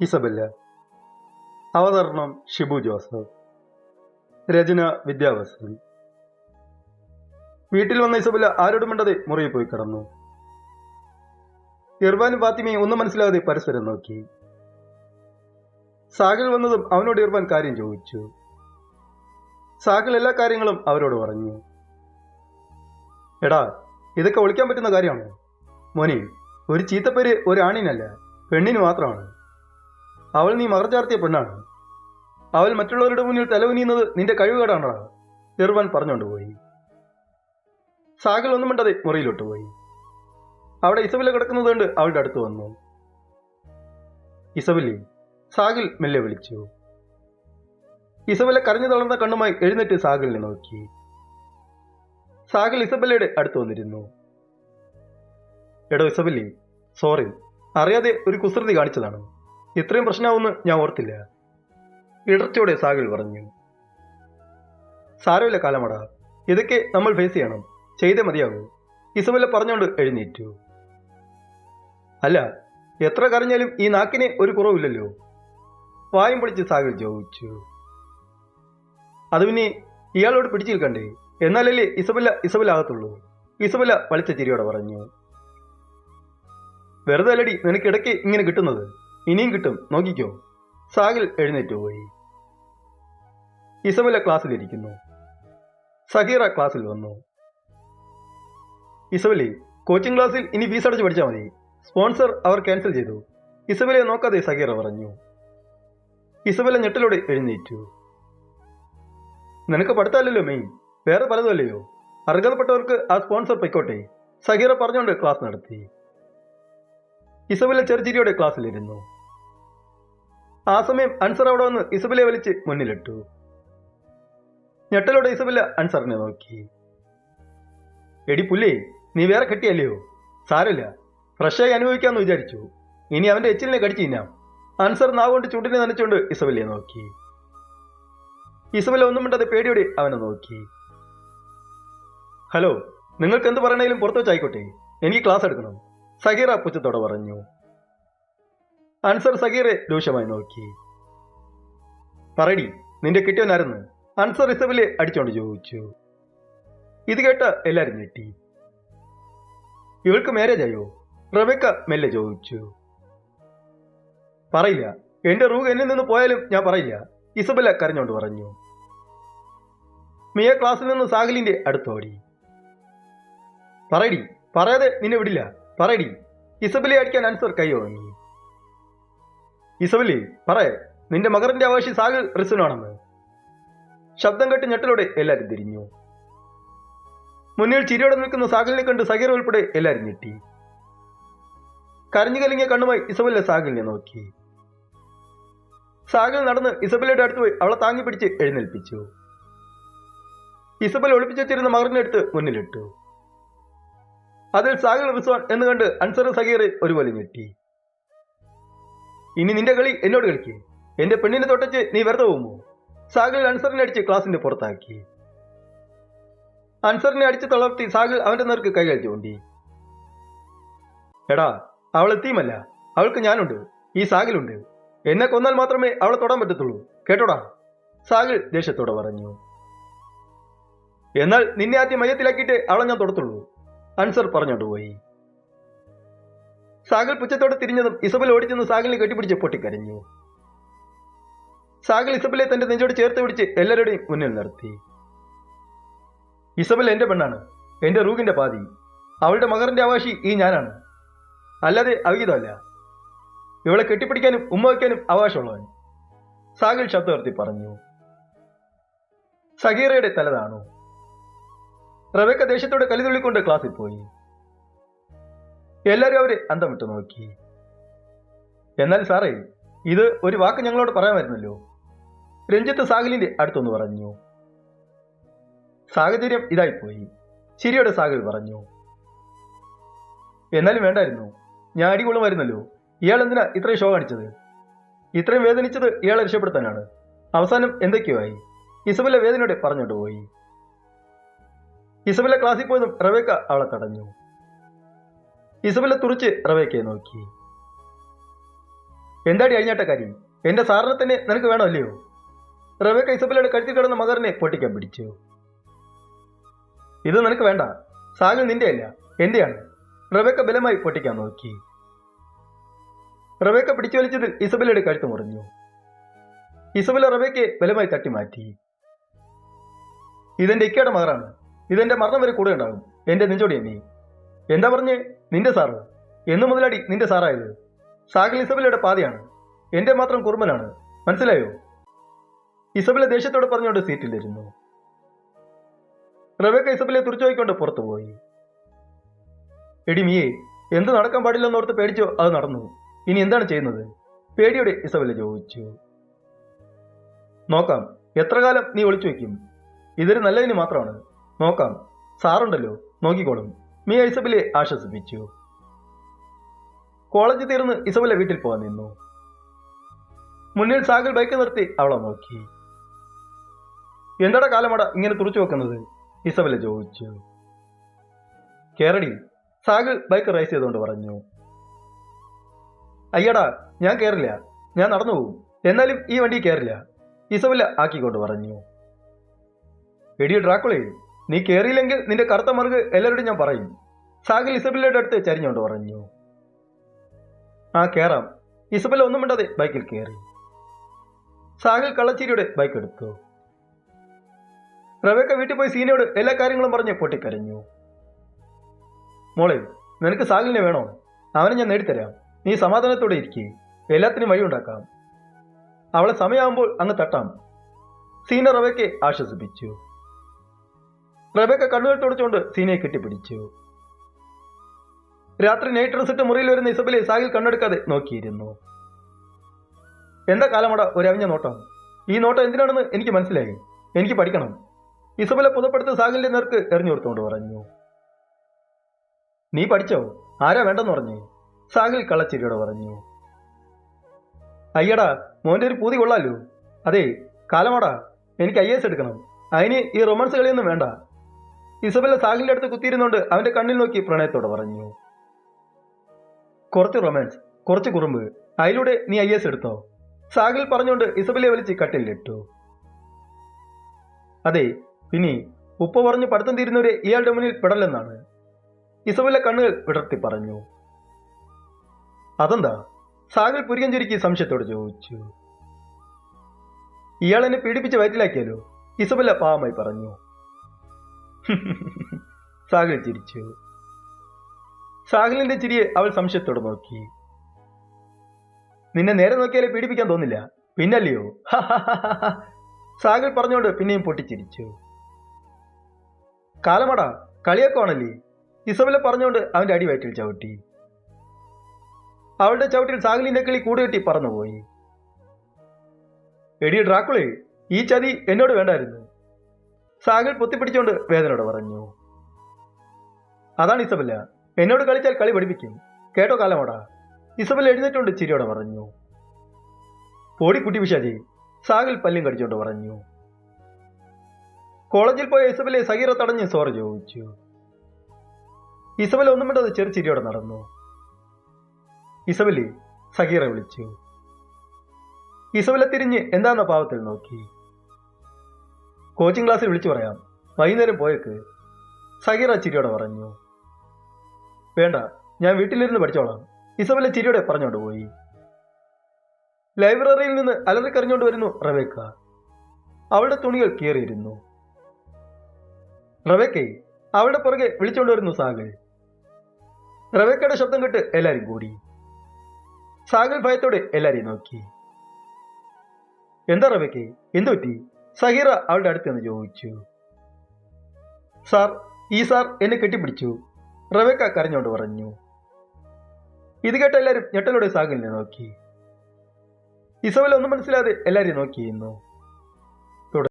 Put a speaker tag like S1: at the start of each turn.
S1: Isabella. അവതരണം Shibu Joseph. രചന വിദ്യാവസൻ വീട്ടിൽ വന്ന ഇസബല്ല ആരോടും മിണ്ടതെ മുറിയിൽ പോയി കിടന്നു. ഇർവാനും ഫാത്തിമയും ഒന്നും മനസ്സിലാകാതെ പരസ്പരം നോക്കി. സാഗൽ വന്നതും അവനോട് ഇർവാൻ കാര്യം ചോദിച്ചു. സാഗൽ എല്ലാ കാര്യങ്ങളും അവരോട് പറഞ്ഞു. എടാ ഇതൊക്കെ ഒളിക്കാൻ പറ്റുന്ന കാര്യമാണോ? മോനി ഒരു ചീത്തപ്പേര് ഒരു ആണിനല്ല പെണ്ണിന് മാത്രമാണ്. അവൾ നീ മറചാർത്തിയ പെണ്ണാണ്. അവൾ മറ്റുള്ളവരുടെ മുന്നിൽ തലവുനിയുന്നത് നിന്റെ കഴിവുകേടാണോ ഇർവാൻ പറഞ്ഞുകൊണ്ട് പോയി. സാഗൽ ഒന്നും മിണ്ടതെ മുറിയിലോട്ട് പോയി. അവിടെ ഇസബില കിടക്കുന്നത് കൊണ്ട് അവളുടെ അടുത്ത് വന്നു. ഇസബലി സാഗിൽ മെല്ലെ വിളിച്ചു. ഇസബല കരഞ്ഞു തളർന്ന കണ്ണുമായി എഴുന്നേറ്റ് സാഗിലിനെ നോക്കി. സാഗിൽ ഇസബല്ലയുടെ അടുത്ത് വന്നിരുന്നു. എടോ ഇസബല്ലി സോറി അറിയാതെ ഒരു കുസൃതി കാണിച്ചതാണ്. ഇത്രയും പ്രശ്നമാവുമെന്ന് ഞാൻ ഓർത്തില്ല. ഇടർച്ചയോടെ സാഗിൽ പറഞ്ഞു. സാരമില്ല കാലമടാ. ഇതൊക്കെ നമ്മൾ ഫേസ് ചെയ്യണം. ചെയ്തേ മതിയാകൂ ഇസമല്ല പറഞ്ഞുകൊണ്ട് എഴുന്നേറ്റു. അല്ല എത്ര കരഞ്ഞാലും ഈ നാക്കിന് ഒരു കുറവില്ലല്ലോ. വായും പൊളിച്ച് സാഗിൽ ചോദിച്ചു. അത് പിന്നെ ഇയാളോട് പിടിച്ചു നിൽക്കണ്ടേ? എന്നാലല്ലേ ഇസബല്ല ആകത്തുള്ളൂ. ഇസബല്ല വളിച്ച ചിരിയോടെ പറഞ്ഞു. വെറുതെ അല്ലടി നിനക്കിടയ്ക്ക് ഇങ്ങനെ കിട്ടുന്നത്. ഇനിയും കിട്ടും. നോക്കിക്കോ. സാഹിൽ എഴുന്നേറ്റ് പോയി. ഇസബല്ല ക്ലാസ്സിലിരിക്കുന്നു സഹീറ ക്ലാസ്സിൽ വന്നു. ഇസബലി കോച്ചിങ് ക്ലാസ്സിൽ ഇനി ഫീസ് അടച്ച് പഠിച്ചാൽ മതി. സ്പോൺസർ അവർ ക്യാൻസൽ ചെയ്തു. ഇസബലയെ നോക്കാതെ സഹീറ പറഞ്ഞു. ഇസബല ഞെട്ടിലൂടെ എഴുന്നേറ്റു. നിനക്ക് പഠിത്തമല്ലല്ലോ മെയിൻ. വേറെ പലതുമല്ലയോ അർഹതപ്പെട്ടവർക്ക് ആ സ്പോൺസർ പൊയ്ക്കോട്ടെ. സഹീറ പറഞ്ഞുകൊണ്ട് ക്ലാസ് നടത്തി. ഇസബല ചെറുചിരിയോടെ ക്ലാസ്സിലിരുന്നു. ആ സമയം അൻസർ അവിടെ വന്ന് ഇസബിലെ വലിച്ച് മുന്നിലിട്ടു. ഞെട്ടലോടെ ഇസബില്ല അൻസറിനെ നോക്കി. എടി പുല്ലേ നീ വേറെ കെട്ടിയല്ലയോ? സാരമില്ല. ഫ്രഷായി അനുഭവിക്കാമെന്ന് വിചാരിച്ചു. ഇനി അവന്റെ എച്ചിലിനെ കടിച്ചു തിന്നാം. അൻസർ നാവുകൊണ്ട് ചുണ്ടിനെ നനച്ചുകൊണ്ട് ഇസബലിയെ നോക്കി. ഇസബല ഒന്നും മിണ്ടാതെ പേടിയോടെ അവനെ നോക്കി. ഹലോ നിങ്ങൾക്ക് എന്ത് പറയണേലും പുറത്തു വെച്ചായിക്കോട്ടെ. എനിക്ക് ക്ലാസ് എടുക്കണം സഹീറ പുച്ഛത്തോടെ പറഞ്ഞു. അൻസർ സഗീറെ രൂക്ഷമായി നോക്കി. പറടി നിന്റെ കിട്ടിയവനായിരുന്നു. അൻസർ ഇസബിലെ അടിച്ചോണ്ട് ചോദിച്ചു. ഇത് കേട്ട എല്ലാരും ഞെട്ടി. ഇവൾക്ക് മാരേജ് ആയോ? റബേക്ക മെല്ലെ ചോദിച്ചു. പറയില്ല എന്റെ റൂഗ് എന്നിൽ നിന്ന് പോയാലും ഞാൻ പറയില്ല ഇസബല കരഞ്ഞോണ്ട് പറഞ്ഞു. മിയ ക്ലാസ്സിൽ നിന്ന് സാഹലിന്റെ അടുത്തോടി പറയടി പറയാതെ നിന്നെ വിടില്ല പറയടി ഇസബലെ അടിക്കാൻ അൻസർ കൈ വാങ്ങി ഇസബലി പറയേ. നിന്റെ മകറിന്റെ അവകാശി സാഗൽ റിസുനാണെന്ന് ശബ്ദം കേട്ട് ഞെട്ടലോടെ എല്ലാവരും തിരിഞ്ഞു. മുന്നിൽ ചിരിയോടെ നിൽക്കുന്ന സാഗലിനെ കണ്ട് സഹീർ ഉൾപ്പെടെ എല്ലാവരും ഞെട്ടി. കരഞ്ഞു കലങ്ങിയ കണ്ണുമായി ഇസബല്ല സാഗലിനെ നോക്കി. സാഗൽ നടന്ന് ഇസബലയുടെ അടുത്ത് പോയി അവളെ താങ്ങി പിടിച്ച് എഴുന്നേൽപ്പിച്ചു. ഇസബൽ ഒളിപ്പിച്ചു വെച്ചിരുന്ന അടുത്ത് മുന്നിലിട്ടു. അതിൽ സാഗൽ റിസ്വാൻ എന്ന് കണ്ട് അൻസർ സഹീർ ഒരുപോലെ ഞെട്ടി. ഇനി നിന്റെ കളി എന്നോട് കളിക്ക്. എന്റെ പെണ്ണിനെ തൊട്ടച്ച് നീ വെറുതെ പോകുമോ? സാഗൽ അൻസറിനെ അടിച്ച് ക്ലാസിന്റെ പുറത്താക്കി. അൻസറിനെ അടിച്ച് തളർത്തി സാഗൽ അവന്റെ നേർക്ക് കൈകൾ കൊണ്ടി എടാ അവൾ എത്തിയുമല്ല അവൾക്ക് ഞാനുണ്ട്. ഈ സാഗിലുണ്ട്. എന്നെ കൊന്നാൽ മാത്രമേ അവളെ തൊടാൻ പറ്റത്തുള്ളൂ. കേട്ടോടാ? സാഗിൽ ദേഷ്യത്തോടെ പറഞ്ഞു. എന്നാൽ നിന്നെ ആദ്യം മയത്തിലാക്കിയിട്ട് അവളെ ഞാൻ തൊടത്തുള്ളൂ. അൻസർ പറഞ്ഞോണ്ട് പോയി. സാഗൽ പുച്ഛത്തോടെ തിരിഞ്ഞതും ഇസബൽ ഓടിച്ചെന്ന് സാഗലിനെ കെട്ടിപ്പിടിച്ച് പൊട്ടിക്കരഞ്ഞു. സാഗൽ ഇസബലെ തന്റെ നെഞ്ചോട് ചേർത്ത് പിടിച്ച് എല്ലാവരുടെയും മുന്നിൽ നിർത്തി. ഇസബൽ എന്റെ പെണ്ണാണ് എന്റെ റൂഗിന്റെ പാതി. അവളുടെ മകറിന്റെ അവകാശി ഈ ഞാനാണ്. അല്ലാതെ അവിഹിതമല്ല. ഇവളെ കെട്ടിപ്പിടിക്കാനും ഉമ്മ വയ്ക്കാനും അവകാശമുള്ളവൻ. സാഗൽ ശബ്ദവർത്തി പറഞ്ഞു സഗീറയുടെ തലതാണു. റബേക്ക ദേഷ്യത്തോടെ കലിതുള്ളിക്കൊണ്ട് ക്ലാസ്സിൽ പോയി. എല്ലാവരും അവർ അന്തം വിട്ടു നോക്കി. എന്നാൽ സാറേ ഇത് ഒരു വാക്ക് ഞങ്ങളോട് പറയാമായിരുന്നല്ലോ രഞ്ജിത്ത് സാഗലിന്റെ അടുത്തൊന്ന് പറഞ്ഞു. സാഹചര്യം ഇതായിപ്പോയി. ശരിയോടെ സാഗൽ പറഞ്ഞു. എന്നാലും വേണ്ടായിരുന്നു. ഞാൻ അടികൊള്ളുമായിരുന്നല്ലോ ഇയാൾ എന്തിനാ ഇത്രയും ഷോ കാണിച്ചത് ഇത്രയും വേദനിച്ചത് ഇയാളെ രക്ഷപ്പെടുത്താനാണ്. അവസാനം എന്തൊക്കെയോ ആയി. ഇസബല വേദനയോടെ പറഞ്ഞോട്ട് പോയി. ഇസബല ക്ലാസ്സിൽ പോയതും റവേക്ക അവളെ തടഞ്ഞു. ഇസബല തുറിച്ച് റവേക്കയെ നോക്കി. എന്താടി അഴിഞ്ഞാട്ട കാര്യം? എന്റെ സാറിനെ തന്നെ നിനക്ക് വേണോ അല്ലയോ റബേക്ക ഇസബലയുടെ കഴുത്തിൽ കിടന്ന മകറിനെ പൊട്ടിക്കാൻ പിടിച്ചു. ഇത് നിനക്ക് വേണ്ട. സാഗൽ നിന്റെ അല്ല എന്റെയാണ്. റബേക്ക ബലമായി പൊട്ടിക്കാൻ നോക്കി. റബേക്ക പിടിച്ചു വലിച്ചതിൽ ഇസബലയുടെ കഴുത്ത് മുറിഞ്ഞു. ഇസബല റബേക്കയെ ബലമായി തട്ടി മാറ്റി. ഇതെന്റെ ഇക്കയുടെ മകറാണ്. ഇതെന്റെ മരണം വരെ കൂടെ ഉണ്ടാകും. എന്റെ നെഞ്ചോടിയമ്മേ എന്താ പറഞ്ഞേ? നിന്റെ സാറ്. എന്ന് മുതലടി നിന്റെ സാറായത്. സാഗൽ ഇസബലയുടെ പാതയാണ്. എന്റെ മാത്രം കുറുമ്പനാണ് മനസ്സിലായോ? ഇസബല ദേഷ്യത്തോട് പറഞ്ഞുകൊണ്ട് സീറ്റിലിരുന്നു റബേക്ക ഇസബലെ തുറച്ചുപോയിക്കൊണ്ട് പുറത്തുപോയി എടി മിയെ എന്ത് നടക്കാൻ പാടില്ലെന്നോർത്ത് പേടിച്ചോ? അത് നടന്നു. ഇനി എന്താണ് ചെയ്യുന്നത്? പേടിയോടെ ഇസബല ചോദിച്ചു. നോക്കാം എത്ര കാലം നീ ഒളിച്ചു വയ്ക്കും? ഇതൊരു നല്ലതിന് മാത്രമാണ്. നോക്കാം സാറുണ്ടല്ലോ. നോക്കിക്കോളും. മിയ ഇസബലെ ആശ്വസിപ്പിച്ചു കോളേജ് തീർന്ന് ഇസബിലെ വീട്ടിൽ പോകാൻ നിന്നു. മുന്നിൽ സാഗൽ ബൈക്ക് നിർത്തി അവളെ നോക്കി. എന്തട കാലമട ഇങ്ങനെ തുറച്ചു വെക്കുന്നത്? ഇസബല ചോദിച്ചു. കേരടി സാഗൽ ബൈക്ക് റൈസ് ചെയ്തുകൊണ്ട് പറഞ്ഞു. അയ്യടാ ഞാൻ കയറില്ല ഞാൻ നടന്നു പോകും. എന്നാലും ഈ വണ്ടി കയറില്ല ഇസബല ആക്കിക്കൊണ്ട് പറഞ്ഞു. എടി ഡ്രാക്കുളേ നീ കയറിയില്ലെങ്കിൽ നിന്റെ കറുത്ത മറുക് എല്ലാവരോടും ഞാൻ പറയും. സാഗൽ ഇസബല്ലയുടെ അടുത്ത് ചരിഞ്ഞുകൊണ്ട് പറഞ്ഞു. ആ കേറാം. ഇസബെല്ല ഒന്നും മിണ്ടാതെ ബൈക്കിൽ കയറി സാഗൽ കള്ളച്ചിരിയുടെ ബൈക്ക് എടുത്തു. റബേക്ക വീട്ടിൽ പോയി സീനയോട് എല്ലാ കാര്യങ്ങളും പറഞ്ഞ് പൊട്ടിക്കരഞ്ഞു. മോളെ നിനക്ക് സാഗലിനെ വേണോ? അവനെ ഞാൻ നേടിത്തരാം. നീ സമാധാനത്തോടെ ഇരിക്കേ. എല്ലാത്തിനും വഴിയുണ്ടാക്കാം. അവളെ സമയമാകുമ്പോൾ അങ്ങ് തട്ടാം. സീന റബേക്കെ ആശ്വസിപ്പിച്ചു. റബേക്ക കണ്ണുകൾ തുടച്ചുകൊണ്ട് സീനയെ കെട്ടിപ്പിടിച്ചു. രാത്രി നൈറ്റ് ഡ്രസ് ഇട്ട് മുറിയിൽ വരുന്ന ഇസബിലെ സാഹിൽ കണ്ണെടുക്കാതെ നോക്കിയിരുന്നു. എന്താ കാലമട ഒരവിഞ്ഞ നോട്ടം? ഈ നോട്ടം എന്തിനാണെന്ന് എനിക്ക് മനസ്സിലായി. എനിക്ക് പഠിക്കണം. ഇസബലെ പുതപ്പെടുത്ത് സാഹിലിന്റെ നേർക്ക് എറിഞ്ഞു കൊടുത്തുകൊണ്ട് പറഞ്ഞു. നീ പഠിച്ചോ? ആരാ വേണ്ടെന്ന് പറഞ്ഞു? സാഹിൽ കള്ളച്ചിരിയോടെ പറഞ്ഞു. അയ്യടാ മോന്റെ ഒരു പൂതി കൊള്ളാലോ. അതെ കാലമാടാ. എനിക്ക് ഐ എസ് എടുക്കണം. അതിന് ഈ റൊമാൻസ് കളിയൊന്നും വേണ്ട. ഇസബല്ല സാഹിലിന്റെ അടുത്ത് കുത്തിയിരുന്നുകൊണ്ട് അവന്റെ കണ്ണിൽ നോക്കി പ്രണയത്തോടെ പറഞ്ഞു. കുറച്ച് റൊമാൻസ് കുറച്ച് കുറുമ്പ്. അതിലൂടെ നീ ഐ എസ് എടുത്തോ? സാഹിൽ പറഞ്ഞുകൊണ്ട് ഇസബലിയെ വലിച്ച് കട്ടിലിട്ടു അതെ പിന്നെ ഉപ്പ പറഞ്ഞ് പഠിത്തം തീരുന്നവരെ ഇയാളുടെ മുന്നിൽ പെടലെന്നാണ് ഇസബെല്ല കണ്ണുകൾ വിടർത്തി പറഞ്ഞു. അതെന്താ? സാഗൽ പുരികം ചുരുക്കി സംശയത്തോട് ചോദിച്ചു. ഇയാൾ എന്നെ പീഡിപ്പിച്ച് വയറ്റിലാക്കിയാലോ? ഇസബല പാവമായി പറഞ്ഞു. സാഗൽ ചിരിച്ചു. സാഗലിന്റെ ചിരിയെ അവൾ സംശയത്തോടെ നോക്കി. നിന്നെ നേരെ നോക്കിയാലേ പീഡിപ്പിക്കാൻ തോന്നില്ല. പിന്നല്ലയോ? സാഗൽ പറഞ്ഞോണ്ട് പിന്നെയും പൊട്ടിച്ചിരിച്ചു. കാലമടാ കളിയൊക്കെ ഇസബല പറഞ്ഞുകൊണ്ട് അവന്റെ അടി വയറ്റിൽ ചവിട്ടി. അവളുടെ ചവിട്ടിൽ സാഗലിന്റെ കിളി കൂടുകെട്ടി പറന്നുപോയി. എടി ഡ്രാക്കുളെ ഈ ചതി എന്നോട് വേണ്ടായിരുന്നു. സാഗൽ പൊത്തിപ്പിടിച്ചുകൊണ്ട് വേദനയോട് പറഞ്ഞു. അതാണ് ഇസബല്ല. എന്നോട് കളിച്ചാൽ കളി പഠിപ്പിക്കും. കേട്ടോ കാലമോടാ? ഇസബൽ എഴുന്നേറ്റുകൊണ്ട് ചിരിയോടെ പറഞ്ഞു. പോടി കുട്ടി വിഷാജി സാഗൽ പല്ലും കടിച്ചുകൊണ്ട് പറഞ്ഞു. കോളേജിൽ പോയ ഇസബലെ സഹീറ തടഞ്ഞ് സോറി ചോദിച്ചു. ഇസബൽ ഒന്നും മിണ്ടത് ചെറു ചിരിയോടെ നടന്നു. ഇസബലി സഹീറ വിളിച്ചു. ഇസബല തിരിഞ്ഞ് എന്താന്ന പാവത്തിൽ നോക്കി. കോച്ചിങ് ക്ലാസ്സിൽ വിളിച്ചു പറയാം. വൈകുന്നേരം പോയേക്ക്. സഹീറ ചിരിയോടെ പറഞ്ഞു. വേണ്ട ഞാൻ വീട്ടിലിരുന്ന് പഠിച്ചോളാം. ഇസബല ചിരിയോടെ പറഞ്ഞോണ്ട് പോയി. ലൈബ്രറിയിൽ നിന്ന് അലറിക്കറിഞ്ഞോണ്ട് വരുന്നു റവേക്ക അവളുടെ തുണികൾ കീറിയിരുന്നു. റവേക്കെ അവളുടെ പുറകെ വിളിച്ചോണ്ട് വരുന്നു സാഗൽ. റവേക്കയുടെ ശബ്ദം കേട്ട് എല്ലാരും കൂടി. സാഗൽ ഭയത്തോടെ എല്ലാരെയും നോക്കി. എന്താ റവേക്കെ എന്തു പറ്റി സഹീറ അവളുടെ അടുത്ത് നിന്ന് ചോദിച്ചു സാർ ഈ സാർ എന്നെ കെട്ടിപ്പിടിച്ചു. റബേക്ക കരഞ്ഞോണ്ട് പറഞ്ഞു ഇത് കേട്ട എല്ലാവരും ഞെട്ടലോടെ സാഗലിനെ നോക്കി. ഇസബൽ ഒന്നും മനസ്സിലാതെ എല്ലാവരെയും നോക്കിയിരുന്നു.